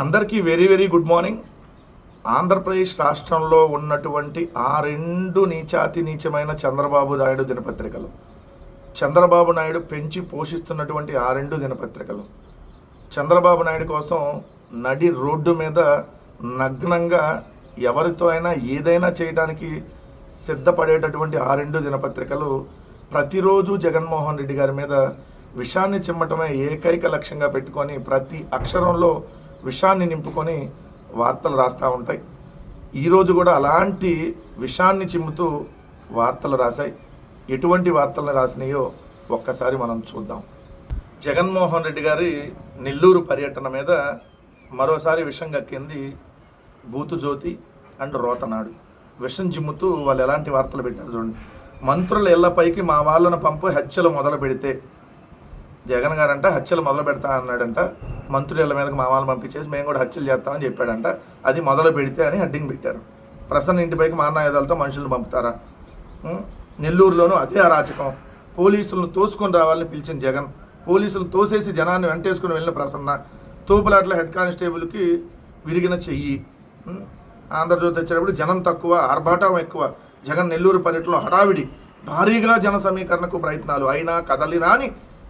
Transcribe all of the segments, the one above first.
అందరికీ very very good morning. Andhra Pradesh రాష్ట్రంలో ఉన్నటువంటి ఆ రెండు నీచాతి నీచమైన చంద్రబాబు నాయుడు దినపత్రికలు. చంద్రబాబు నాయుడు పెంచి పోషిస్తున్నటువంటి ఆ రెండు దినపత్రికలు. చంద్రబాబు నాయుడు కోసం నడి రోడ్డు మీద నగ్నంగా ఎవరితో అయినా ఏదైనా చేయడానికి సిద్ధపడేటటువంటి ఆ రెండు దినపత్రికలు ప్రతిరోజు జగన్మోహన్ రెడ్డి గారి మీద విషాన్ని చిమ్మటమే ఏకైక లక్ష్యంగా పెట్టుకొని ప్రతి అక్షరంలో విషాన్ని నింపుకొని వార్తలు రాస్తూ ఉంటాయి. ఈరోజు కూడా అలాంటి విషాన్ని చిమ్ముతూ వార్తలు రాశాయి. ఎటువంటి వార్తలను రాసినాయో ఒక్కసారి మనం చూద్దాం. జగన్మోహన్ రెడ్డి గారి నెల్లూరు పర్యటన మీద మరోసారి విషం కక్కింది బూతుజ్యోతి అండ్ రోతనాడు. విషం చిమ్ముతూ వాళ్ళు ఎలాంటి వార్తలు పెట్టారు చూడండి. మంత్రుల ఇళ్ళపైకి మా వాళ్ళను పంపు హత్యలు మొదలు పెడితే జగన్ గారంట హత్యలు మొదలు పెడతా అన్నాడంట. మంత్రుల ఇళ్ళ మీదకి మామాలు పంపించేసి మేము కూడా హత్యలు చేస్తామని చెప్పాడంట. అది మొదలు పెడితే అని హెడ్డింగ్ పెట్టారు. ప్రసన్న ఇంటిపైకి మారణాయుధాలతో మనుషులను పంపుతారా? నెల్లూరులోనూ అదే అరాచకం. పోలీసులను తోసుకొని రావాలని పిలిచిన జగన్ పోలీసులను తోసేసి జనాన్ని వెంటేసుకుని వెళ్ళిన ప్రసన్న తోపులాట్ల హెడ్ కానిస్టేబుల్కి విరిగిన చెయ్యి. ఆంధ్రజ్యోతి వచ్చేటప్పుడు జనం తక్కువ ఆర్భాటం ఎక్కువ. జగన్ నెల్లూరు పర్యటనలో హడావిడి. భారీగా జన సమీకరణకు ప్రయత్నాలు. అయినా కదలి రాని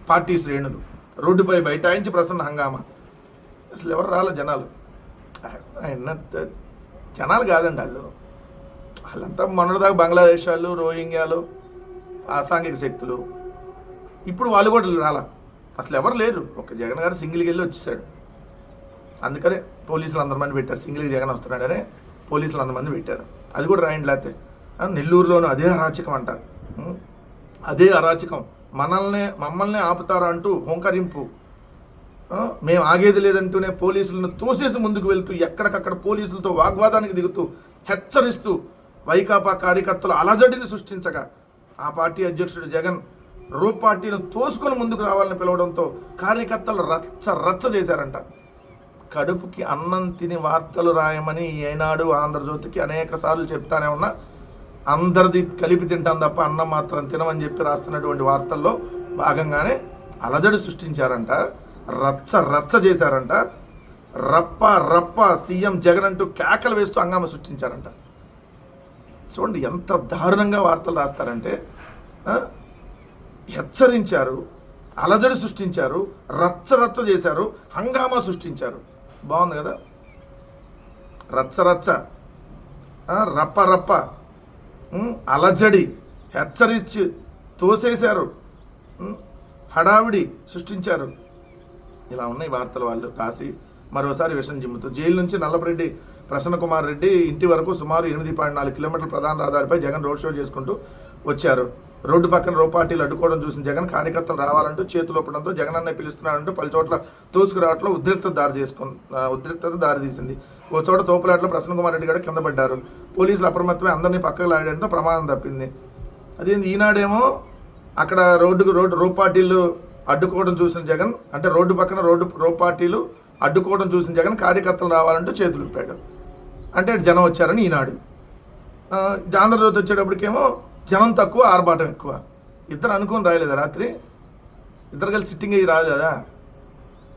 పార్టీ శ్రేణులు. రోడ్డుపై బైఠాయించి ప్రసన్న హంగామా. అసలు ఎవరు రాలే జనాలు. ఆయన జనాలు కాదండి వాళ్ళు. వాళ్ళంతా మొన్నటిదాకా బంగ్లాదేశ్ వాళ్ళు రోహింగ్యాలు అసాంఘిక శక్తులు. ఇప్పుడు వాళ్ళు కూడా రాలా. అసలు ఎవరు లేరు. ఒక జగన్ గారు సింగిల్కి వెళ్ళి వచ్చేసాడు. అందుకనే పోలీసులు అందరి మంది పెట్టారు. సింగిల్కి జగన్ వస్తున్నాడనే పోలీసులు అందరి మంది పెట్టారు. అది కూడా రాయండి లేకపోతే. నెల్లూరులోనూ అదే అరాచకం అంట. అదే అరాచకం. మనల్ని మమ్మల్ని ఆపుతారా అంటూ హోంకరింపు. మేము ఆగేది లేదంటూనే పోలీసులను తోసేసి ముందుకు వెళ్తూ ఎక్కడికక్కడ పోలీసులతో వాగ్వాదానికి దిగుతూ హెచ్చరిస్తూ వైకాపా కార్యకర్తలు అలజడిని సృష్టించగా ఆ పార్టీ అధ్యక్షుడు జగన్ రూ పార్టీని తోసుకొని ముందుకు రావాలని పిలవడంతో కార్యకర్తలు రచ్చ రచ్చ చేశారంట. కడుపుకి అన్నం తిని వార్తలు రాయమని ఏనాడు ఆంధ్రజ్యోతికి అనేక సార్లు చెప్తానే ఉన్నా అందరిది కలిపి తింటాం తప్ప అన్నం మాత్రం తినమని చెప్పి రాస్తున్నటువంటి వార్తల్లో భాగంగానే అలజడి సృష్టించారంట. రచ్చ రచ్చ చేశారంట. రప్ప రప్ప సీఎం జగన్ అంటూ కేకలు వేస్తూ అంగామ సృష్టించారంట. చూడండి ఎంత దారుణంగా వార్తలు రాస్తారంటే హెచ్చరించారు అలజడి సృష్టించారు రచ్చ రచ్చ చేశారు హంగామా సృష్టించారు. బాగుంది కదా? రచ్చ రచ్చ. రప్ప రప్ప. అలజడి హెచ్చరించి తోసేశారు. హడావిడి సృష్టించారు. ఇలా ఉన్నాయి వార్తలు వాళ్ళు రాసి మరోసారి విషం జిమ్ముతూ. జైలు నుంచి నల్లపరెడ్డి ప్రసన్న కుమార్ రెడ్డి ఇంటి వరకు సుమారు ఎనిమిది పాయింట్ నాలుగు కిలోమీటర్ల ప్రధాన రహదారిపై జగన్ రోడ్ షో చేసుకుంటూ వచ్చారు. రోడ్డు పక్కన రూపాటీలు అడ్డుకోవడం చూసిన జగన్ కార్యకర్తలు రావాలంటూ చేతులు ఒప్పడంతో జగన్ అన్నయ్య పిలుస్తున్నాడంటూ పలు చోట్ల తోసుకురావట్లో ఉద్రిక్త దారి చేసుకుని ఉద్రిక్తత దారి తీసింది ఓ చోట తోపులాట్లో ప్రసన్న కుమార్ రెడ్డి గారు కింద పడ్డారు. పోలీసులు అప్రమత్తమై అందరినీ పక్కకు లాడడంతో ప్రమాదం తప్పింది. అదేంది ఈనాడేమో అక్కడ రోడ్డుకు రోడ్డు రూపార్టీలు అడ్డుకోవడం చూసిన జగన్ అంటే రోడ్డు పక్కన రోడ్డు రూపార్టీలు అడ్డుకోవడం చూసిన జగన్ కార్యకర్తలు రావాలంటూ చేతులు ఇప్పాడు అంటే జనం వచ్చారని ఈనాడు. ఆ, ఆంధ్రజ్యోతి వచ్చేటప్పటికేమో జనం తక్కువ ఆర్భాటం ఎక్కువ. ఇద్దరు అనుకుని రాయలేదా రాత్రి? ఇద్దరు కలిసి సిట్టింగ్ అయ్యి రాలేదా?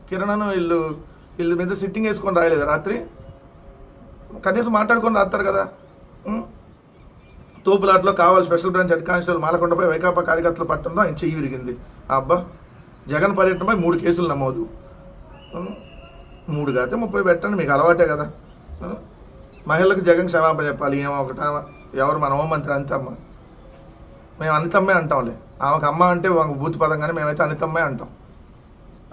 కిరణను వీళ్ళు వీళ్ళ మీద సిట్టింగ్ వేసుకొని రాయలేదా రాత్రి? కనీసం మాట్లాడుకొని రాస్తారు కదా. తూపులాట్లో తోపులాట్లో కావాలి స్పెషల్ బ్రాంచ్ హెడ్ కానిస్టేబుల్ మాలకొండపై వైకాపా కార్యకర్తల పట్టణంలో ఆయన చెయ్యి విరిగింది. ఆ అబ్బా జగన్ పర్యటనపై మూడు కేసులు నమోదు. మూడు కాతే ముప్పై పెట్టండి మీకు అలవాటే కదా. మహిళలకు జగన్ క్షమాపణ చెప్పాలి ఏమో ఒకట ఎవరు మన హోంమంత్రి అనితమ్మ? మేము అనితమ్మే అంటాంలే. ఆమెకు అమ్మ అంటే ఒక బూత్ పదం కానీ మేమైతే అనితమ్మే అంటాం.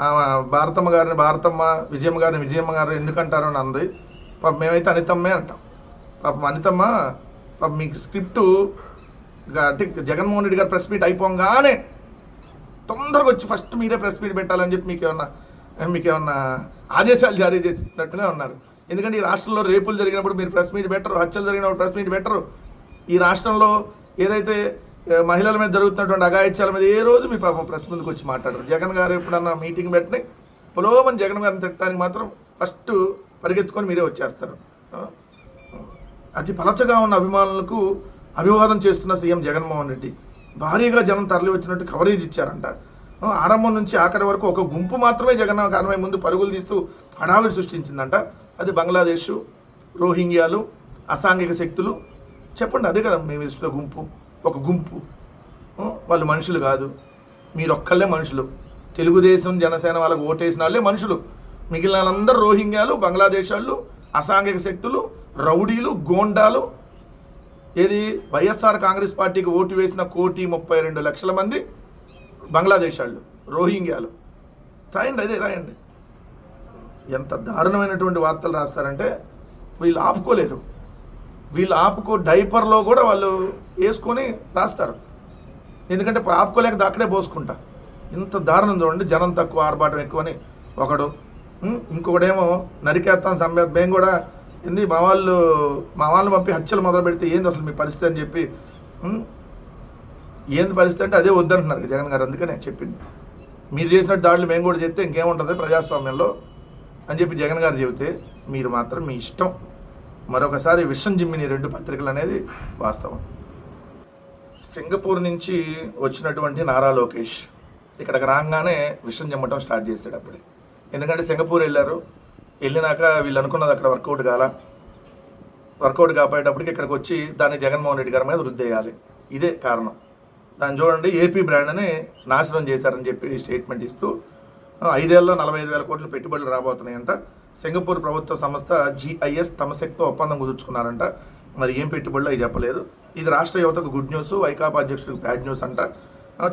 ఆమె భారతమ్మ గారిని భారతమ్మ విజయమ్మ గారిని విజయమ్మ గారు ఎందుకంటారో అని అంది పాప మేమైతే అనితమ్మే అంటాం. పాపం అనితమ్మ పాప మీకు స్క్రిప్టు అంటే జగన్మోహన్ రెడ్డి గారు ప్రెస్ మీట్ అయిపోగానే తొందరగా వచ్చి ఫస్ట్ మీరే ప్రెస్ మీట్ పెట్టాలని చెప్పి మీకు ఏమన్నా మీకు ఏమన్నా ఆదేశాలు జారీ చేసినట్టుగా ఉన్నారు. ఎందుకంటే ఈ రాష్ట్రంలో రేపులు జరిగినప్పుడు మీరు ప్రెస్ మీట్ పెట్టరు హత్యలు జరిగినప్పుడు ప్రెస్ మీట్ పెట్టరు. ఈ రాష్ట్రంలో ఏదైతే మహిళల మీద జరుగుతున్నటువంటి అగాయిత్యాల మీద ఏ రోజు మీ పాపం ప్రెస్ ముందుకు వచ్చి మాట్లాడరు. జగన్ గారు ఎప్పుడన్నా మీటింగ్ పెట్టినాయి పొలోమని జగన్ గారిని తిట్టడానికి మాత్రం ఫస్ట్ పరిగెత్తుకొని మీరే వచ్చేస్తారు. అతి పలచగా ఉన్న అభిమానులకు అభివాదం చేస్తున్న సీఎం జగన్మోహన్ రెడ్డి. భారీగా జనం తరలి వచ్చినట్టు కవరేజ్ ఇచ్చారంట. ఆరంభం నుంచి ఆఖరి వరకు ఒక గుంపు మాత్రమే జగన్ కారణమై ముందు పరుగులు తీస్తూ హడావిడి సృష్టించిందంట. అది బంగ్లాదేశ్ రోహింగ్యాలు అసాంఘిక శక్తులు. చెప్పండి అదే కదా మేము ఇస్తున్న గుంపు. ఒక గుంపు. వాళ్ళు మనుషులు కాదు. మీరు ఒక్కళ్ళే మనుషులు. తెలుగుదేశం జనసేన వాళ్ళకు ఓటేసిన వాళ్ళే మనుషులు. మిగిలిన వాళ్ళందరూ రోహింగ్యాలు బంగ్లాదేశ్ వాళ్ళు అసాంఘిక శక్తులు రౌడీలు గోండాలు. ఏది? వైఎస్ఆర్ కాంగ్రెస్ పార్టీకి ఓటు వేసిన కోటి ముప్పై రెండు లక్షల మంది బంగ్లాదేశ్ వాళ్ళు రోహింగ్యాలు. రాయండి అదే రాయండి. ఎంత దారుణమైనటువంటి వార్తలు రాస్తారంటే వీళ్ళు ఆపుకోలేరు. వీళ్ళు ఆపుకో డైపర్లో కూడా వాళ్ళు వేసుకొని రాస్తారు. ఎందుకంటే ఆపుకోలేక అక్కడే పోసుకుంటా. ఇంత దారుణం చూడండి జనం తక్కువ ఆర్భాటం ఎక్కువని. ఒకడు ఇంకొకడేమో నరికేస్తాం సమ్మె మేము కూడా ఏంది మా వాళ్ళు మా వాళ్ళని పంపి హత్యలు మొదలు పెడితే ఏంది అసలు మీ పరిస్థితి అని చెప్పి ఏంది పరిస్థితి అంటే అదే వద్దంటున్నారు జగన్ గారు అందుకనే చెప్పింది. మీరు చేసిన దాడులు మేము కూడా చెప్తే ఇంకేముంటుంది ప్రజాస్వామ్యంలో అని చెప్పి జగన్ గారు చెబితే మీరు మాత్రం మీ ఇష్టం. మరొకసారి విషం జిమ్మిని రెండు పత్రికలు అనేది వాస్తవం. సింగపూర్ నుంచి వచ్చినటువంటి నారా లోకేష్ ఇక్కడికి రాగానే విషం జిమ్మటం స్టార్ట్ చేశాడు అప్పుడే ఎందుకంటే సింగపూర్ వెళ్ళారు. వెళ్ళినాక వీళ్ళు అనుకున్నది అక్కడ వర్కౌట్ కాల. వర్కౌట్ కాపోయేటప్పటికి ఇక్కడికి వచ్చి దాన్ని జగన్మోహన్ రెడ్డి గారి మీద వృద్ధి చేయాలి. ఇదే కారణం. దాన్ని చూడండి ఏపీ బ్రాండ్ని నాశనం చేశారని చెప్పి స్టేట్మెంట్ ఇస్తూ ఐదేళ్ళలో నలభై ఐదు వేల కోట్లు పెట్టుబడులు రాబోతున్నాయంట. సింగపూర్ ప్రభుత్వ సంస్థ జిఐఎస్ తమశక్తితో ఒప్పందం కుదుర్చుకున్నారంట. మరి ఏం పెట్టుబడులు అవి చెప్పలేదు. ఇది రాష్ట్ర యువతకు గుడ్ న్యూస్ వైకాపా అధ్యక్షుడికి బ్యాడ్ న్యూస్ అంట.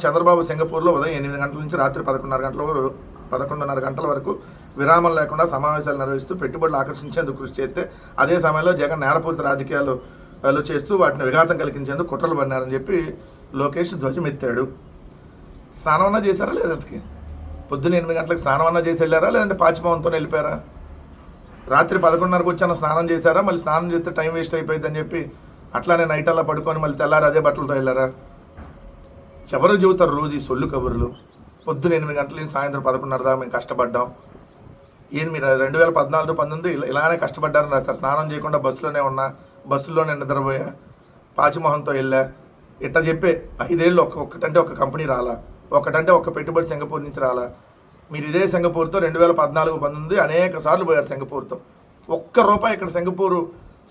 చంద్రబాబు సింగపూర్లో ఉదయం ఎనిమిది గంటల నుంచి రాత్రి పదకొండున్నర గంటల వరకు పదకొండున్నర గంటల వరకు విరామం లేకుండా సమావేశాలు నిర్వహిస్తూ పెట్టుబడులు ఆకర్షించేందుకు కృషి చేస్తే అదే సమయంలో జగన్ నేరపూరిత రాజకీయాలు చేస్తూ వాటిని విఘాతం కలిగించేందుకు కుట్రలు పడినారని చెప్పి లోకేష్ ధ్వజమెత్తాడు. స్నానం చేశారా లేదా అతనికి? పొద్దున్న ఎనిమిది గంటలకు స్నానం చేసి వెళ్ళారా లేదంటే పాచిమోహంతో వెళ్ళిపోయారా? రాత్రి పదకొండున్నరకు వచ్చాను స్నానం చేశారా? మళ్ళీ స్నానం చేస్తే టైం వేస్ట్ అయిపోయిందని చెప్పి అట్లానే నైట్ అలా పడుకొని మళ్ళీ తెల్లారి అదే బట్టలతో వెళ్ళారా? ఎవరు చెబుతారు రోజు ఈ సొల్లు కబుర్లు? పొద్దున ఎనిమిది గంటల నుంచి సాయంత్రం పదకొండున్నర దాకా మేము కష్టపడ్డాం. ఏంది మీరు రెండు వేల పద్నాలుగు పంతొమ్మిది ఇలా ఇలానే కష్టపడ్డారని సార్. స్నానం చేయకుండా బస్సులోనే ఉన్నా బస్సులోనే నిద్రపోయా పాచిమోహంతో వెళ్ళా. ఇట్లా చెప్పే ఐదేళ్ళు ఒక్క ఒక్కటంటే ఒక కంపెనీ రాలా ఒకటంటే ఒక పెట్టుబడి సింగపూర్ నుంచి రాలా. మీరు ఇదే సింగపూర్తో రెండు వేల పద్నాలుగు పంతొమ్మిది అనేక సార్లు పోయారు సింగపూర్తో. ఒక్క రూపాయి ఇక్కడ సింగపూరు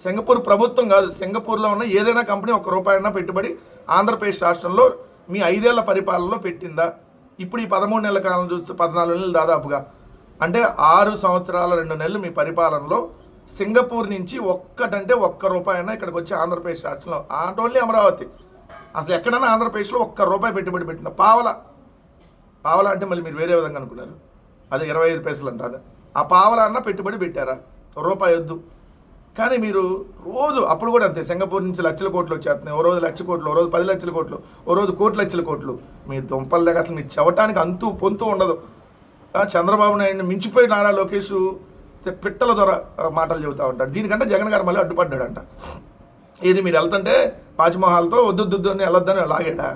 సింగపూర్ ప్రభుత్వం కాదు సింగపూర్లో ఉన్న ఏదైనా కంపెనీ ఒక్క రూపాయి అయినా పెట్టుబడి ఆంధ్రప్రదేశ్ రాష్ట్రంలో మీ ఐదేళ్ళ పరిపాలనలో పెట్టిందా? ఇప్పుడు ఈ పదమూడు నెలల కాలం చూస్తే పద్నాలుగు నెలలు దాదాపుగా. అంటే ఆరు సంవత్సరాల రెండు నెలలు మీ పరిపాలనలో సింగపూర్ నుంచి ఒక్కటంటే ఒక్క రూపాయి అయినా ఇక్కడికి వచ్చి ఆంధ్రప్రదేశ్ రాష్ట్రంలో ఆట్ ఓన్లీ అమరావతి. అసలు ఎక్కడైనా ఆంధ్రప్రదేశ్లో ఒక్క రూపాయి పెట్టుబడి పెట్టిన పావల. పావల అంటే మళ్ళీ మీరు వేరే విధంగా అనుకున్నారు. అదే ఇరవై ఐదు పైసలు అంటారు. ఆ పావల అన్న పెట్టుబడి పెట్టారా? రూపాయి వద్దు. కానీ మీరు రోజు అప్పుడు కూడా అంతే సింగపూర్ నుంచి లక్షల కోట్లు వచ్చేస్తున్నాయి. ఓ రోజు లక్ష కోట్లు ఓ రోజు పది లక్షల కోట్లు ఓ రోజు కోటి లక్షల కోట్లు. మీ దుంపల దగ్గర అసలు మీ చెవటానికి అంతు పొంతు ఉండదు. చంద్రబాబు నాయుడు మించిపోయి నారా లోకేష్ పిట్టల ద్వారా మాటలు చెబుతూ ఉంటాడు. దీనికంటే జగన్ గారు మళ్ళీ అడ్డుపడ్డాడంట. ఇది మీరు వెళ్తుంటే పాచిమహాల్తో వద్దొద్దు అని వెళ్ళొద్దని లాగాడా?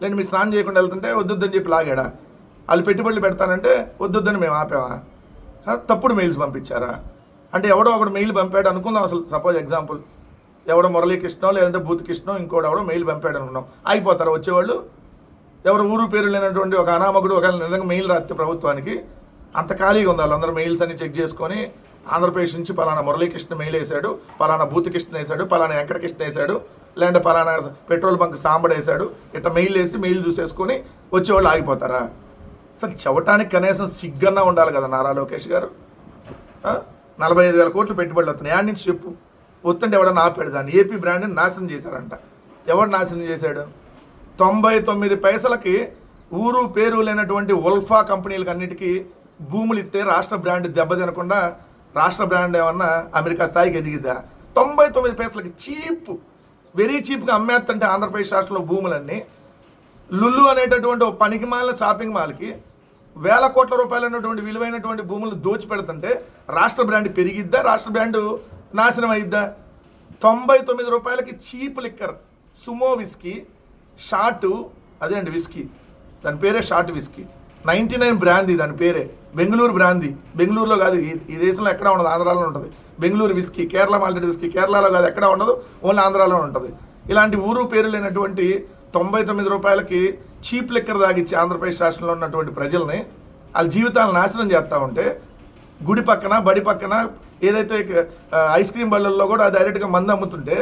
లేదు మీరు స్నానం చేయకుండా వెళ్తుంటే వద్దొద్దని చెప్పి లాగాడా? వాళ్ళు పెట్టుబడులు పెడతానంటే వద్దొద్దని మేము ఆపామా? తప్పుడు మెయిల్స్ పంపించారా? అంటే ఎవడో ఒకడు మెయిల్ పంపాడు అనుకుందాం అసలు సపోజ్ ఎగ్జాంపుల్ ఎవడో మురళీకృష్ణో లేదంటే బూత్ కృష్ణో ఇంకోటి ఎవడో మెయిల్ పంపాడు అనుకున్నాం అయిపోతారు. వచ్చేవాళ్ళు ఎవరు ఊరు పేరు లేనటువంటి ఒక అనామకుడు ఒకవేళ నిజంగా మెయిల్ రాస్తే ప్రభుత్వానికి అంత ఖాళీగా ఉంది వాళ్ళందరూ మెయిల్స్ అన్ని చెక్ చేసుకొని ఆంధ్రప్రదేశ్ నుంచి పలానా మురళీకృష్ణ మెయిల్ వేశాడు పలానా భూతికృష్ణ వేశాడు పలానా వెంకటకృష్ణ వేశాడు లేదంటే పలానా పెట్రోల్ బంక్ సాంబడు వేశాడు. ఇట్లా మెయిల్ వేసి మెయిల్ చూసేసుకొని వచ్చేవాళ్ళు ఆగిపోతారా? అసలు చెవటానికి కనీసం సిగ్గన్నా ఉండాలి కదా నారా లోకేష్ గారు. నలభై ఐదు వేల కోట్లు పెట్టుబడులు వస్తున్నాయి. యాడ్ నుంచి చెప్పు. వస్తుంటే ఎవడన్నా ఆపాడు దాన్ని. ఏపీ బ్రాండ్ని నాశనం చేశారంట. ఎవడు నాశనం చేశాడు? తొంభై తొమ్మిది పైసలకి ఊరు పేరు లేనటువంటి ఉల్ఫా కంపెనీలకు అన్నిటికీ భూములు ఇస్తే రాష్ట్ర బ్రాండ్ దెబ్బతినకుండా రాష్ట్ర బ్రాండ్ ఏమన్నా అమెరికా స్థాయికి ఎదిగిద్దా? తొంభై తొమ్మిది పైసలకి చీప్ వెరీ చీప్గా అమ్మేస్తుంటే ఆంధ్రప్రదేశ్ రాష్ట్రంలో భూములన్నీ. లుల్లు అనేటటువంటి ఒక పనికి మాలిన షాపింగ్ మాల్కి వేల కోట్ల రూపాయలైనటువంటి విలువైనటువంటి భూములు దోచి పెడుతుంటే రాష్ట్ర బ్రాండ్ పెరిగిద్దా? రాష్ట్ర బ్రాండ్ నాశనం అయిద్దా? తొంభై తొమ్మిది రూపాయలకి cheap liquor Sumo whisky short అదే అండి విస్కీ. దాని పేరే short whisky. Ninety nine brandy దాని పేరే. బెంగళూరు బ్రాందీ. బెంగళూరులో కాదు ఈ ఈ దేశంలో ఎక్కడ ఉండదు ఆంధ్రాలో ఉంటుంది. Bengaluru whisky Kerala malted whisky కేరళలో కాదు ఎక్కడ ఉండదు ఓన్లీ ఆంధ్రాలో ఉంటుంది. ఇలాంటి ఊరు పేరు లేనటువంటి తొంభై తొమ్మిది రూపాయలకి చీప్ లెక్కర్ తాగిచ్చి ఆంధ్రప్రదేశ్ రాష్ట్రంలో ఉన్నటువంటి ప్రజల్ని వాళ్ళ జీవితాలను నాశనం చేస్తూ ఉంటే గుడి పక్కన బడి పక్కన ఏదైతే ఐస్ క్రీమ్ బళ్ళల్లో కూడా డైరెక్ట్గా మందు అమ్ముతుంటే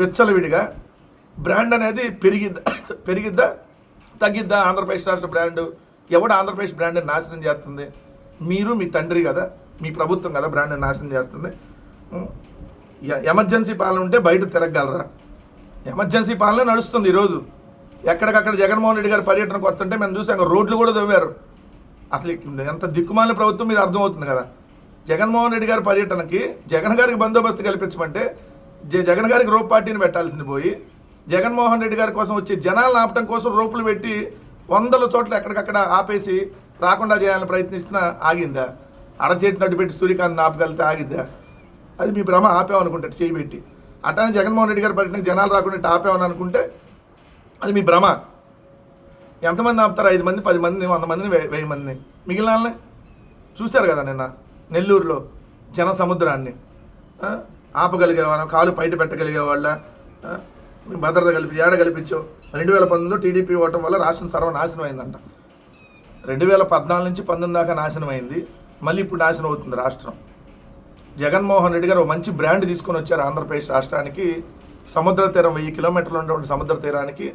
విచ్చలవిడిగా బ్రాండ్ అనేది పెరిగిద్దా పెరిగిద్దా తగ్గిద్దా ఆంధ్రప్రదేశ్ రాష్ట్ర బ్రాండ్? ఎవడు ఆంధ్రప్రదేశ్ బ్రాండ్ నాశనం చేస్తుంది? మీరు మీ తండ్రి కదా మీ ప్రభుత్వం కదా బ్రాండ్ నాశనం చేస్తుంది? ఎమర్జెన్సీ పాలన ఉంటే బయట తిరగలరా ఎమర్జెన్సీ పాలన నడుస్తుంది ఈరోజు. ఎక్కడికక్కడ జగన్మోహన్ రెడ్డి గారి పర్యటనకు వస్తుంటే మేము చూసాం రోడ్లు కూడా తవ్వారు. అసలు ఎంత దిక్కుమాలిన ప్రభుత్వం మీద అర్థమవుతుంది కదా. జగన్మోహన్ రెడ్డి గారి పర్యటనకి జగన్ గారికి బందోబస్తు కల్పించమంటే జ- జగన్ గారికి రోప్ పార్టీని పెట్టాల్సింది పోయి జగన్మోహన్ రెడ్డి గారి కోసం వచ్చి జనాలను ఆపటం కోసం రోపులు పెట్టి వందల చోట్ల ఎక్కడికక్కడ ఆపేసి రాకుండా చేయాలని ప్రయత్నిస్తున్నా ఆగిందా? అరచేటినట్టు పెట్టి సూర్యకాంత్ ఆపగలితే ఆగిద్దా? అది మీ భ్రమ ఆపామనుకుంటారు చేయి పెట్టి. అట్లానే జగన్మోహన్ రెడ్డి గారి పర్యటనకి జనాలు రాకుండా ఇట్లా ఆపామని అనుకుంటే అది మీ భ్రమ. ఎంతమంది ఆపుతారు? ఐదు మంది పది మంది వంద మందిని వెయ్యి వెయ్యి మందిని. మిగిలిన వాళ్ళని చూశారు కదా నిన్న? నెల్లూరులో జన సముద్రాన్ని ఆపగలిగే వాళ్ళం కాలు బయట పెట్టగలిగే వాళ్ళ మీ భద్రత కల్పి ఏడ కల్పించో? రెండు వేల పంతొమ్మిదిలో టీడీపీ ఓటం వల్ల రాష్ట్రం సర్వనాశనం అయిందంట. రెండు వేల పద్నాలుగు నుంచి పంతొమ్మిది దాకా నాశనం అయింది. మళ్ళీ ఇప్పుడు నాశనం అవుతుంది రాష్ట్రం. జగన్మోహన్ రెడ్డి గారు ఒక మంచి బ్రాండ్ తీసుకొని వచ్చారు ఆంధ్రప్రదేశ్ రాష్ట్రానికి. సముద్ర తీరం వెయ్యి కిలోమీటర్లు ఉన్నటువంటి సముద్ర తీరానికి.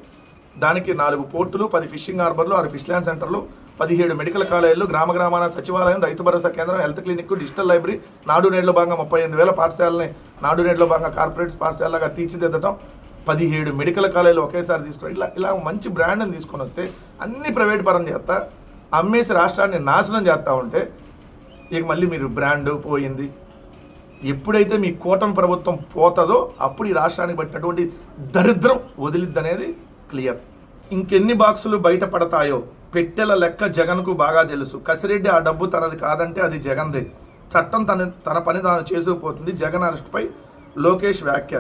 దానికి నాలుగు పోర్టులు పది ఫిషింగ్ హార్బర్లు ఆరు ఫిష్ ల్యాండ్ సెంటర్లు పదిహేడు మెడికల్ కాలేజీలు గ్రామ గ్రామాల సచివాలయం రైతు భరోసా కేంద్రం హెల్త్ క్లినిక్ డిజిటల్ లైబ్రరీ నాడు నేడులో భాగంగా ముప్పై ఎనిమిది వేల పాఠశాలని నాడు నేడులో భాగంగా కార్పొరేట్ పాఠశాలగా తీర్చిదిద్దటం పదిహేడు మెడికల్ కాలేజీలు ఒకేసారి తీసుకొని ఇలా ఇలా మంచి బ్రాండ్ని తీసుకొని వస్తే అన్ని ప్రైవేట్ పరం చేస్తా అమ్మేసి రాష్ట్రాన్ని నాశనం చేస్తా ఉంటే ఇక మళ్ళీ మీరు బ్రాండ్ పోయింది. ఎప్పుడైతే మీ కూటమి ప్రభుత్వం పోతుందో అప్పుడు ఈ రాష్ట్రానికి పట్టినటువంటి దరిద్రం వదిలిద్ది అనేది క్లియర్. ఇంకెన్ని బాక్సులు బయటపడతాయో పెట్టెల లెక్క జగన్కు బాగా తెలుసు. కసిరెడ్డి ఆ డబ్బు తనది కాదంటే అది జగన్దే చట్టం తన తన పని తాను చేసుకుపోతుంది జగన్ అరెస్ట్పై లోకేష్ వ్యాఖ్య.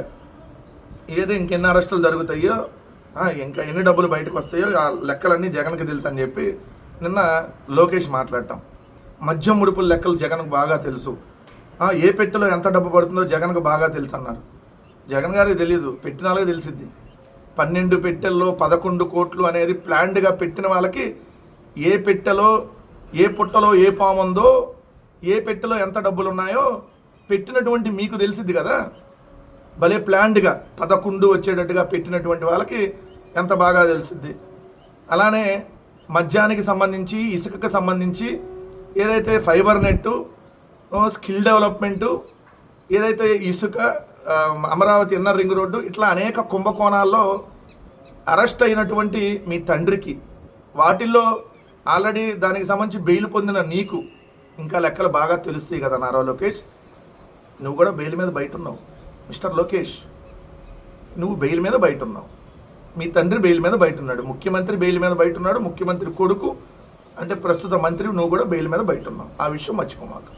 ఏదో ఇంకెన్ని అరెస్టులు జరుగుతాయో ఇంకా ఎన్ని డబ్బులు బయటకు వస్తాయో ఆ లెక్కలన్నీ జగన్కి తెలుసు అని చెప్పి నిన్న లోకేష్ మాట్లాడటం. మద్యం ముడుపుల లెక్కలు జగన్కు బాగా తెలుసు. ఏ పెట్టెలో ఎంత డబ్బు పడుతుందో జగన్కు బాగా తెలుసు అన్నారు జగన్ గారికి తెలియదు పెట్టినాలే తెలిసిద్ది. పన్నెండు పెట్టెల్లో పదకొండు కోట్లు అనేది ప్లాన్డ్గా పెట్టిన వాళ్ళకి ఏ పెట్టెలో ఏ పుట్టలో ఏ పాము ఉందో ఏ పెట్టెలో ఎంత డబ్బులు ఉన్నాయో పెట్టినటువంటి మీకు తెలిసిద్ది కదా. భలే ప్లాన్డ్గా పదకొండు వచ్చేటట్టుగా పెట్టినటువంటి వాళ్ళకి ఎంత బాగా తెలుస్తుంది అలానే మద్యానికి సంబంధించి ఇసుకకు సంబంధించి ఏదైతే ఫైబర్ నెట్టు స్కిల్ డెవలప్మెంటు ఏదైతే ఇసుక అమరావతి ఇన్నర్ రింగ్ రోడ్డు ఇట్లా అనేక కుంభకోణాల్లో అరెస్ట్ అయినటువంటి మీ తండ్రికి. వాటిల్లో ఆల్రెడీ దానికి సంబంధించి బెయిల్ పొందిన నీకు ఇంకా లెక్కలు బాగా తెలుస్తాయి కదా నారా లోకేష్. నువ్వు కూడా బెయిల్ మీద బయట ఉన్నావు మిస్టర్ లోకేష్ నువ్వు బెయిల్ మీద బయట ఉన్నావు మీ తండ్రి బెయిల్ మీద బయట ఉన్నాడు ముఖ్యమంత్రి బెయిల్ మీద బయట ఉన్నాడు ముఖ్యమంత్రి కొడుకు అంటే ప్రస్తుత మంత్రి నువ్వు కూడా బెయిల్ మీద బయట ఉన్నావు ఆ విషయం మర్చిపోమాకు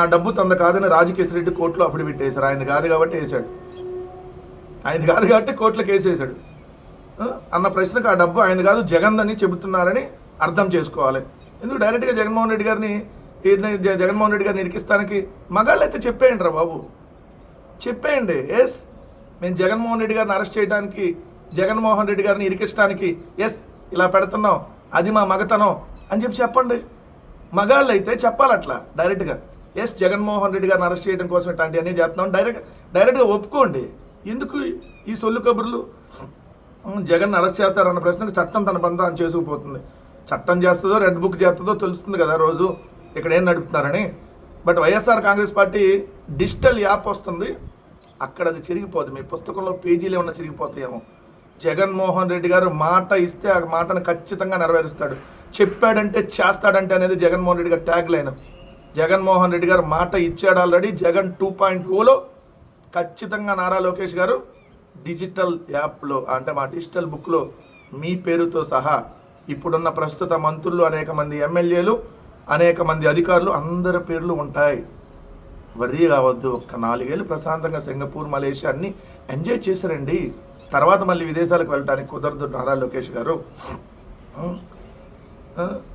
ఆ డబ్బు తన కాదని రాజకేశ్వర రెడ్డి కోర్టులో అఫిడవిట్ వేశారు. ఆయన కాదు కాబట్టి వేశాడు. ఆయన కాదు కాబట్టి కోర్టులో కేసేశాడు అన్న ప్రశ్నకు ఆ డబ్బు ఆయన కాదు జగన్ అని చెబుతున్నారని అర్థం చేసుకోవాలి. ఎందుకు డైరెక్ట్గా జగన్మోహన్ రెడ్డి గారిని జగన్మోహన్ రెడ్డి గారిని ఇరికిస్తానికి మగాళ్ళు అయితే చెప్పేయండి రా బాబు. చెప్పేయండి. ఎస్ మేము జగన్మోహన్ రెడ్డి గారిని అరెస్ట్ చేయడానికి జగన్మోహన్ రెడ్డి గారిని ఇరికించడానికి ఎస్ ఇలా పెడుతున్నాం. అది మా మగతనం. అని చెప్పి చెప్పండి. మగాళ్ళు అయితే చెప్పాలి అట్లా డైరెక్ట్గా. ఎస్ జగన్మోహన్ రెడ్డి గారిని అరెస్ట్ చేయడం కోసం ఇట్లాంటివన్నీ చేస్తున్నాం. డైరెక్ట్ డైరెక్ట్గా ఒప్పుకోండి. ఎందుకు ఈ సొల్లు కబుర్లు? జగన్ అరెస్ట్ చేస్తారన్న ప్రశ్నకు చట్టం తన పని చేసుకుపోతుంది. చట్టం చేస్తుందో రెడ్ బుక్ చేస్తుందో తెలుస్తుంది కదా రోజు. ఇక్కడ ఏం నడుపుతున్నారని. But YSR Congress party digital app వస్తుంది. అక్కడ అది చిరిగిపోదు. మీ పుస్తకంలో పేజీలు ఏమన్నా చిరిగిపోతాయేమో. జగన్మోహన్ రెడ్డి గారు మాట ఇస్తే ఆ మాటను ఖచ్చితంగా నెరవేరుస్తాడు. చెప్పాడంటే చేస్తాడంటే అనేది జగన్మోహన్ రెడ్డి గారు ట్యాగ్ లైన్ జగన్మోహన్ రెడ్డి గారు మాట ఇచ్చాడు ఆల్రెడీ. జగన్ టూ పాయింట్ టూలో ఖచ్చితంగా నారా లోకేష్ గారు డిజిటల్ యాప్లో అంటే మా డిజిటల్ బుక్లో మీ పేరుతో సహా ఇప్పుడున్న ప్రస్తుత మంత్రులు అనేక మంది ఎమ్మెల్యేలు అనేక మంది అధికారులు అందరి పేర్లు ఉంటాయి. వర్రీ కావద్దు ఒక్క నాలుగేళ్ళు ప్రశాంతంగా సింగపూర్ మలేషియా అన్ని ఎంజాయ్ చేశారండి. తర్వాత మళ్ళీ విదేశాలకు వెళ్ళడానికి కుదరదు నారా లోకేష్ గారు.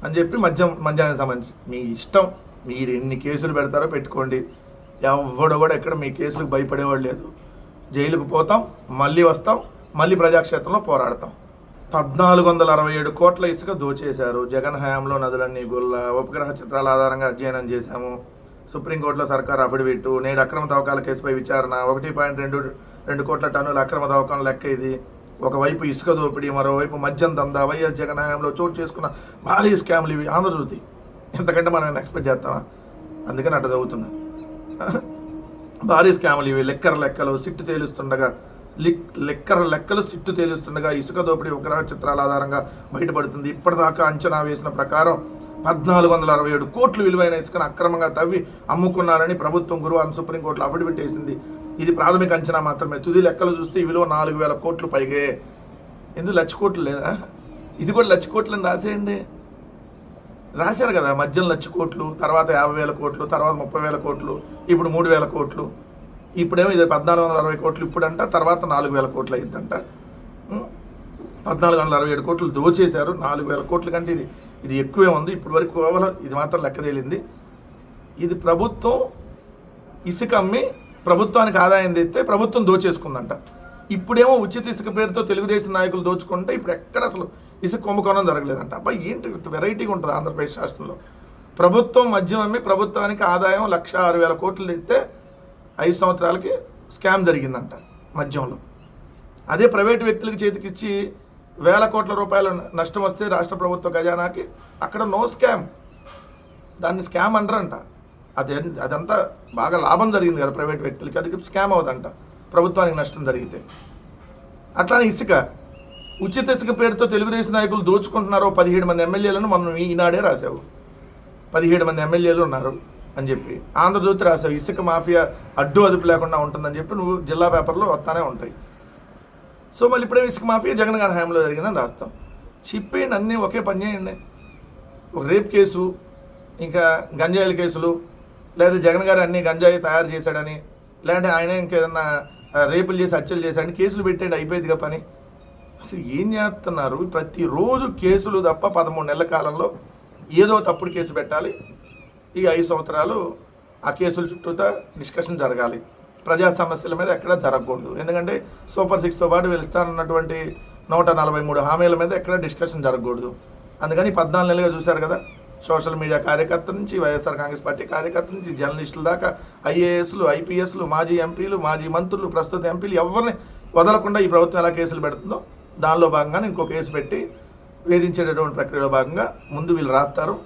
అని చెప్పి మద్యం మద్యానికి సంబంధించి మీ ఇష్టం మీరు ఎన్ని కేసులు పెడతారో పెట్టుకోండి. ఎవడు కూడా ఎక్కడ మీ కేసులకు భయపడేవాడు లేదు. జైలుకు పోతాం మళ్ళీ వస్తాం మళ్ళీ ప్రజాక్షేత్రంలో పోరాడతాం. పద్నాలుగు వందల అరవై ఏడు కోట్ల ఇసుక దోచేశారు. జగన్ హయాంలో నదులన్నీ గుల్ల ఉపగ్రహ చిత్రాల ఆధారంగా అధ్యయనం చేశాము. సుప్రీంకోర్టులో సర్కార్ అఫిడవిట్ నేడు అక్రమ తవ్వకాల కేసుపై విచారణ ఒకటి పాయింట్ రెండు రెండు కోట్ల టన్నుల అక్రమ తవ్వకం లెక్క ఇది. ఒకవైపు ఇసుక దోపిడీ మరోవైపు మద్యం దందా వైఎస్ జగన్ హయాంలో చోటు చేసుకున్న భారీ స్కామ్లు ఇవి. ఆంధ్రజ్యోతి ఎంతకంటే మనం ఎక్స్పెక్ట్ చేస్తామా? అందుకని అట్ట చదువుతున్నా భారీ స్కాములు ఇవి లెక్కర లెక్కలు సిట్టు తేలుస్తుండగా లిక్ లెక్కర లెక్కలు సిట్టు తేలుస్తుండగా ఇసుక దోపిడీ విగ్రహ చిత్రాల ఆధారంగా బయటపడుతుంది. ఇప్పటిదాకా అంచనా వేసిన ప్రకారం పద్నాలుగు వందల అరవై ఏడు కోట్లు విలువైన ఇసుకను అక్రమంగా తవ్వి అమ్ముకున్నారని ప్రభుత్వం గురువారం సుప్రీంకోర్టులో అఫిడవిట్ వేసింది. ఇది ప్రాథమిక అంచనా మాత్రమే. తుది లెక్కలు చూస్తే ఈ విలువ నాలుగు వేల కోట్లు పైగే. ఎందుకు లక్ష కోట్లు లేదా? ఇది కూడా లక్ష కోట్లని అని రాసేయండి. రాశారు కదా మధ్యలో లక్ష కోట్లు తర్వాత యాభై వేల కోట్లు తర్వాత ముప్పై వేల కోట్లు ఇప్పుడు మూడు వేల కోట్లు. ఇప్పుడేమో ఇది పద్నాలుగు వందల అరవై కోట్లు ఇప్పుడంట తర్వాత నాలుగు వేల కోట్లు అయిందంట పద్నాలుగు వందల అరవై ఏడు కోట్లు దోచేశారు నాలుగు వేల కోట్ల కంటే ఇది ఇది ఎక్కువే ఉంది ఇప్పటి వరకు కేవలం ఇది మాత్రం లెక్క తేలింది. ఇది ప్రభుత్వం ఇసుక అమ్మి ప్రభుత్వానికి ఆదాయం తెస్తే ప్రభుత్వం దోచేసుకుందంట. ఇప్పుడేమో ఉచిత ఇసుక పేరుతో తెలుగుదేశం నాయకులు దోచుకుంటే ఇప్పుడు ఎక్కడ అసలు ఇసుక కుంభకోణం జరగలేదంట. అబ్బాయి ఏంటి వెరైటీగా ఉంటుంది ఆంధ్రప్రదేశ్ రాష్ట్రంలో? ప్రభుత్వం మద్యం అమ్మి ప్రభుత్వానికి ఆదాయం లక్ష ఆరు వేల కోట్లు తెస్తే ఐదు సంవత్సరాలకి స్కామ్ జరిగిందంట మద్యంలో అదే ప్రైవేటు వ్యక్తులకు చేతికిచ్చి వేల కోట్ల రూపాయల నష్టం వస్తే రాష్ట్ర ప్రభుత్వ ఖజానాకి అక్కడ నో స్కామ్ దాన్ని స్కామ్ అంటారంట. అది అదంతా బాగా లాభం జరిగింది కదా ప్రైవేట్ వ్యక్తులకి. అది స్కామ్ అవుదంట. ప్రభుత్వానికి నష్టం జరిగితే. అట్లానే ఇసుక. ఉచిత ఇసుక పేరుతో తెలుగుదేశం నాయకులు దోచుకుంటున్నారు పదిహేడు మంది ఎమ్మెల్యేలను మనం ఈనాడే రాశావు. పదిహేడు మంది ఎమ్మెల్యేలు ఉన్నారు అని చెప్పి. ఆంధ్రజ్యోతి రాశావు ఇసుక మాఫియా అడ్డు అదుపు లేకుండా ఉంటుందని చెప్పి నువ్వు జిల్లా పేపర్లో వస్తానే ఉంటాయి. సో మళ్ళీ ఇప్పుడే ఇసుక మాఫియా? జగన్ గారి హయాంలో జరిగిందని రాస్తాం. చెప్పేయండి అన్నీ ఒకే పని చేయండి. ఒక రేప్ కేసు ఇంకా గంజాయిల కేసులు లేదా జగన్ గారు అన్ని గంజాయి తయారు చేశాడని లేదంటే ఆయన ఇంకేదన్నా రేపులు చేసి హత్యలు చేశాడని కేసులు పెట్టండి అయిపోయిందిగా పని. అసలు ఏం చేస్తున్నారు? ప్రతిరోజు కేసులు తప్ప పదమూడు నెలల కాలంలో ఏదో తప్పుడు కేసు పెట్టాలి. ఈ ఐదు సంవత్సరాలు ఆ కేసుల చుట్టూతా డిస్కషన్ జరగాలి. ప్రజా సమస్యల మీద ఎక్కడా జరగకూడదు. ఎందుకంటే సూపర్ సిక్స్తో పాటు వెలుస్తానన్నటువంటి నూట నలభై మూడు హామీల మీద ఎక్కడ డిస్కషన్ జరగకూడదు. అందుకని పద్నాలుగు నెలలుగా చూశారు కదా సోషల్ మీడియా కార్యకర్త నుంచి వైఎస్ఆర్ కాంగ్రెస్ పార్టీ కార్యకర్త నుంచి జర్నలిస్టుల దాకా ఐఏఎస్లు ఐపీఎస్లు మాజీ ఎంపీలు మాజీ మంత్రులు ప్రస్తుత ఎంపీలు ఎవరిని వదలకుండా ఈ ప్రభుత్వం ఎలా కేసులు పెడుతుందో దానిలో భాగంగానే ఇంకో కేసు పెట్టి వేధించేటటువంటి ప్రక్రియలో భాగంగా ముందు వీళ్ళు రాస్తారు.